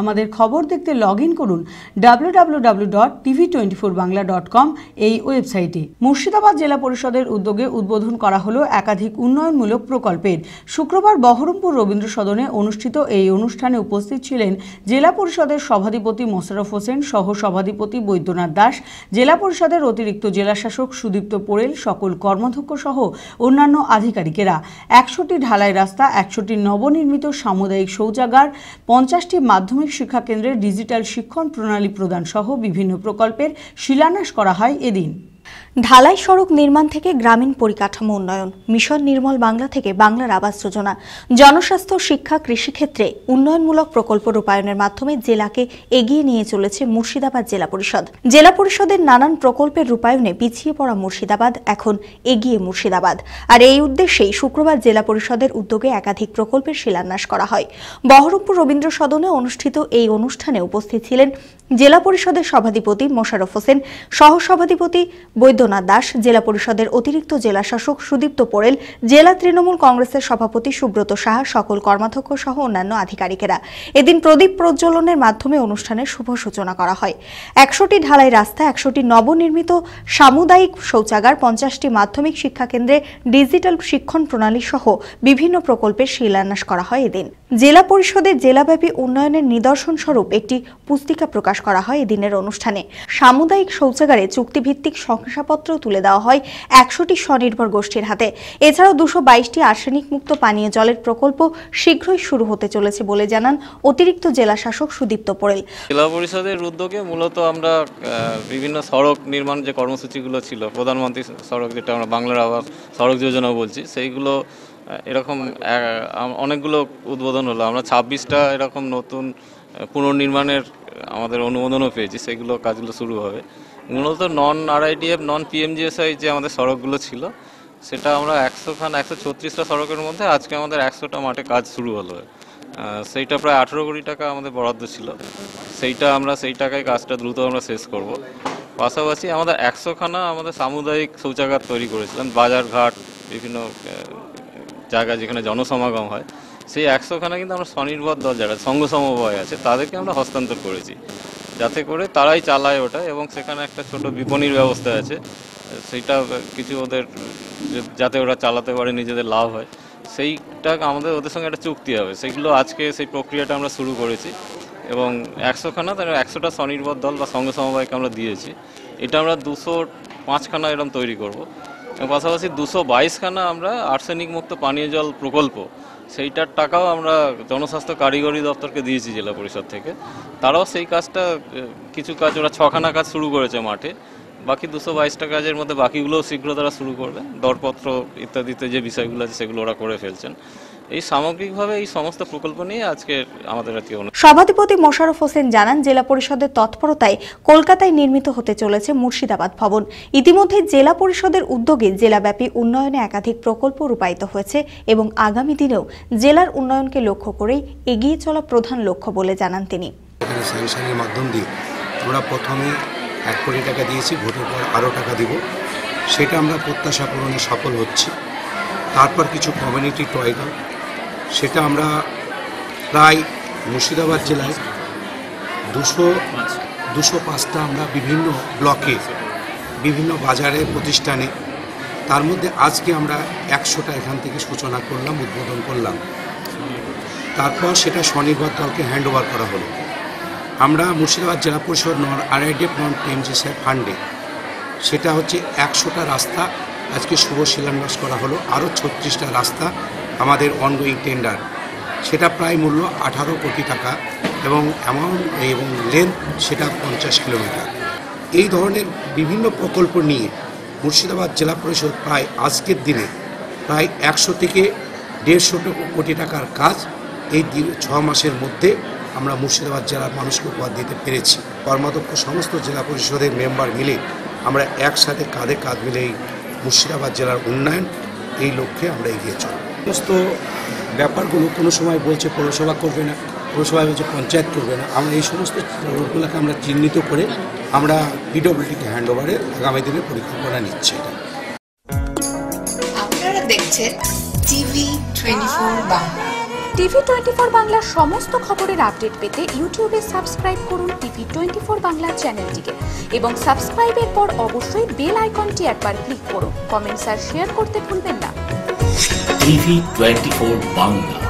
আমাদের খবর দেখতে লগ ইন করুন W W W dot TV twenty four Bangla dot com এই ওয়েবসাইটে। মুর্শিদাবাদ জেলা পরিষদের উদ্যোগে উদ্বোধন করা হলো একাধিক উন্নয়নমূলক প্রকল্পের। শুক্রবার বহরমপুর রবীন্দ্র সদনে অনুষ্ঠিত এই অনুষ্ঠানে উপস্থিত ছিলেন জেলা পরিষদের সভাধিপতি মোশারফ হোসেন সহ সভাধিপতি বৈদ্যনাথ দাস, জেলা পরিষদের অতিরিক্ত জেলাশাসক সুদীপ্ত পোড়েল, সকল কর্মাধ্যক্ষ সহ অন্যান্য আধিকারিকেরা। একশোটি ঢালাই রাস্তা, একশোটি নবনির্মিত সামুদায়িক শৌচাগার, পঞ্চাশটি মাধ্যমিক শিক্ষা কেন্দ্রে ডিজিটাল শিক্ষণ প্রণালী প্রদান সহ বিভিন্ন প্রকল্পের শিলান্যাস করা হয় এদিন। ঢালাই সড়ক নির্মাণ থেকে গ্রামীণ পরিকাঠামো উন্নয়ন। মিশন নির্মল বাংলা থেকে বাংলার আবাস যোজনা। জনস্বাস্থ্য, শিক্ষা, কৃষিক্ষেত্রে উন্নয়নমূলক প্রকল্প রূপায়ণের মাধ্যমে জেলাকে এগিয়ে নিয়ে চলেছে মুর্শিদাবাদ জেলা পরিষদ। জেলা পরিষদের নানান প্রকল্পের রূপায়ণে পিছিয়ে পড়া মুর্শিদাবাদ এখন এগিয়ে মুর্শিদাবাদ। আর এই উদ্দেশ্যেই শুক্রবার জেলা পরিষদের উদ্যোগে একাধিক প্রকল্পের শিলান্যাস করা হয়। বহরমপুর রবীন্দ্র সদনে অনুষ্ঠিত এই অনুষ্ঠানে উপস্থিত ছিলেন জেলা পরিষদের সভাধিপতি মোশাররফ হোসেন, সহসভাধিপতি বৈদ্যনাথ দাস, জেলা পরিষদের অতিরিক্ত জেলা শাসক সুদীপ্ত পোড়েল, জেলা তৃণমূল কংগ্রেসের সভাপতি সুব্রত সাহা, সকল কর্মাধ্যক্ষ সহ অন্যান্য আধিকারিকেরা। এদিন প্রদীপ প্রজ্বলনের মাধ্যমে অনুষ্ঠানের শুভ সূচনা করা হয়। একশোটি ঢালাই রাস্তা, একশোটি নবনির্মিত সামুদায়িক শৌচাগার, পঞ্চাশটি মাধ্যমিক শিক্ষা কেন্দ্রে ডিজিটাল শিক্ষণ প্রণালী সহ বিভিন্ন প্রকল্পের শিলান্যাস করা হয় এদিন। জেলা পরিষদের জেলাব্যাপী উন্নয়নের নিদর্শন স্বরূপ একটি পুস্তিকা প্রকাশ করা হয় এদিনের অনুষ্ঠানে। সামুদায়িক শৌচাগারে চুক্তিভিত্তিক শংসাপত্র তুলে দেওয়া হয় একশোটি স্বনির্ভর গোষ্ঠীর হাতে। এছাড়াও দুশো বাইশটি আর্সেনিক মুক্ত পানীয় জলের প্রকল্প শীঘ্রই শুরু হতে চলেছে বলে জানান অতিরিক্ত জেলা শাসক সুদীপ্ত পোড়েল। জেলা পরিষদের উদ্যোগে মূলত আমরা বিভিন্ন সড়ক নির্মাণ যে কর্মসূচিগুলো ছিল, প্রধানমন্ত্রী সড়ক যেটা আমরা বাংলার আবাস, সড়ক যোজনা বলছি, সেইগুলো এরকম অনেকগুলো উদ্বোধন হলো। আমরা ছাব্বিশটা এরকম নতুন পুনর্নির্মাণের আমাদের অনুমোদনও পেয়েছি, সেগুলো কাজগুলো শুরু হবে। মূলত নন আরআইডিএফ নন পিএমজিএসআই যে আমাদের সড়কগুলো ছিল, সেটা আমরা একশো খান, একশো ছত্রিশটা সড়কের মধ্যে আজকে আমাদের একশোটা মাঠে কাজ শুরু হলো। সেইটা প্রায় আঠেরো কোটি টাকা আমাদের বরাদ্দ ছিল। সেইটা আমরা, সেই টাকায় কাজটা দ্রুত আমরা শেষ করব। পাশাপাশি আমাদের একশোখানা আমাদের সামুদায়িক শৌচাগার তৈরি করেছিলাম বাজারঘাট, বিভিন্ন জায়গা যেখানে জনসমাগম হয়। সেই একশোখানা কিন্তু আমরা স্বনির্ভর দল যারা সংঘ সমবায় আছে, তাদেরকে আমরা হস্তান্তর করেছি। যাতে করে তারাই চালায় ওটা এবং সেখানে একটা ছোট বিপণীর ব্যবস্থা আছে। সেইটা কিছু ওদের, যাতে ওরা চালাতে পারে, নিজেদের লাভ হয়। সেইটা আমাদের, ওদের সঙ্গে একটা চুক্তি হবে। সেগুলো আজকে সেই প্রক্রিয়াটা আমরা শুরু করেছি এবং একশোখানা, তার একশোটা স্বনির্ভর দল বা সংঘ সমবায়কে আমরা দিয়েছি। এটা আমরা দুশো পাঁচখানা এরকম তৈরি করব। এবং পাশাপাশি দুশো বাইশখানা আমরা আর্সেনিক মুক্ত পানীয় জল প্রকল্প সেইটার টাকাও আমরা জনস্বাস্থ্য কারিগরি দপ্তরকে দিয়েছি জেলা পরিষদ থেকে। তারাও সেই কাজটা কিছু কাজ, ওরা ছখানা কাজ শুরু করেছে মাঠে। বাকি দুশো বাইশটা কাজের মধ্যে বাকিগুলোও শীঘ্র তারা শুরু করবে। দরপত্র ইত্যাদিতে যে বিষয়গুলো আছে সেগুলো ওরা করে ফেলছেন। এই সামগ্রিকভাবে এই সমস্ত প্রকল্প নিয়ে আজকে আমাদের সভাধিপতি মোশাররফ হোসেন জানান জেলা পরিষদের তৎপরতায় কলকাতায় নির্মিত হতে চলেছে মুর্শিদাবাদ ভবন। ইতিমধ্যে জেলা পরিষদের উদ্যোগে জেলাব্যাপী উন্নয়নে একাধিক প্রকল্প রূপায়িত হয়েছে এবং আগামী দিনেও জেলার উন্নয়নকে লক্ষ্য করেই এগিয়ে চলা প্রধান লক্ষ্য বলে জানান তিনি। এখানে স্যাংশনের মাধ্যম দিয়ে আমরা প্রথমে এক কোটি টাকা দিয়েছি ভোটের পর আরও টাকা দিব। সেটা আমরা প্রত্যাশা পূরণে সফল হচ্ছি। তারপর কিছু কমিউনিটি টয়লেট সেটা আমরা প্রায় মুর্শিদাবাদ জেলায় দুশো দুশো পাঁচটা আমরা বিভিন্ন ব্লকে, বিভিন্ন বাজারে, প্রতিষ্ঠানে, তার মধ্যে আজকে আমরা একশোটা এখান থেকে সূচনা করলাম, উদ্বোধন করলাম। তারপর সেটা স্বনির্ভর দলকে হ্যান্ড ওভার করা হলো। আমরা মুর্শিদাবাদ জেলা পরিষদ নন আরআইডিএফ নন পিএমজিসি ফান্ডে সেটা হচ্ছে একশোটা রাস্তা আজকে শুভ শিলান্যাস করা হলো, আরও ছত্রিশটা রাস্তা আমাদের অনগোয়িং টেন্ডার সেটা প্রায় মূল্য আঠারো কোটি টাকা এবং অ্যামাউন্ট এবং লেন্থ সেটা পঞ্চাশ কিলোমিটার এই ধরনের বিভিন্ন প্রকল্প নিয়ে মুর্শিদাবাদ জেলা পরিষদ প্রায় আজকের দিনে প্রায় একশো থেকে দেড়শো কোটি টাকার কাজ এই ছ মাসের মধ্যে আমরা মুর্শিদাবাদ জেলার মানুষকে উপহার দিতে পেরেছি। কর্মাধ্যক্ষ সমস্ত জেলা পরিষদের মেম্বার মিলে আমরা একসাথে কাঁধে কাঁধ মিলে এই মুর্শিদাবাদ জেলার উন্নয়ন এই লক্ষ্যে আমরা এগিয়ে চলি সমস্ত ব্যাপারগুলো কোনো সময় বলছে পৌরসভা করবে না পৌরসভায় বলছে পঞ্চায়েত করবে না। আমরা এই সমস্ত রোডগুলোকে আমরা চিহ্নিত করে আমরা পিডব্লিউডিকে হ্যান্ড ওভারে আগামী দিনে পরিকল্পনা নিচ্ছি এটা। আপনারা দেখছেন TV twenty four Bangla. TV twenty four বাংলার সমস্ত খবরের আপডেট পেতে ইউটিউবে সাবস্ক্রাইব করুন টিভি টোয়েন্টি ফোর বাংলা চ্যানেলটিকে এবং সাবস্ক্রাইবের পর অবশ্যই বেল আইকনটি একবার ক্লিক করুন। কমেন্টস আর শেয়ার করতে ভুলবেন না। TV twenty four Bangla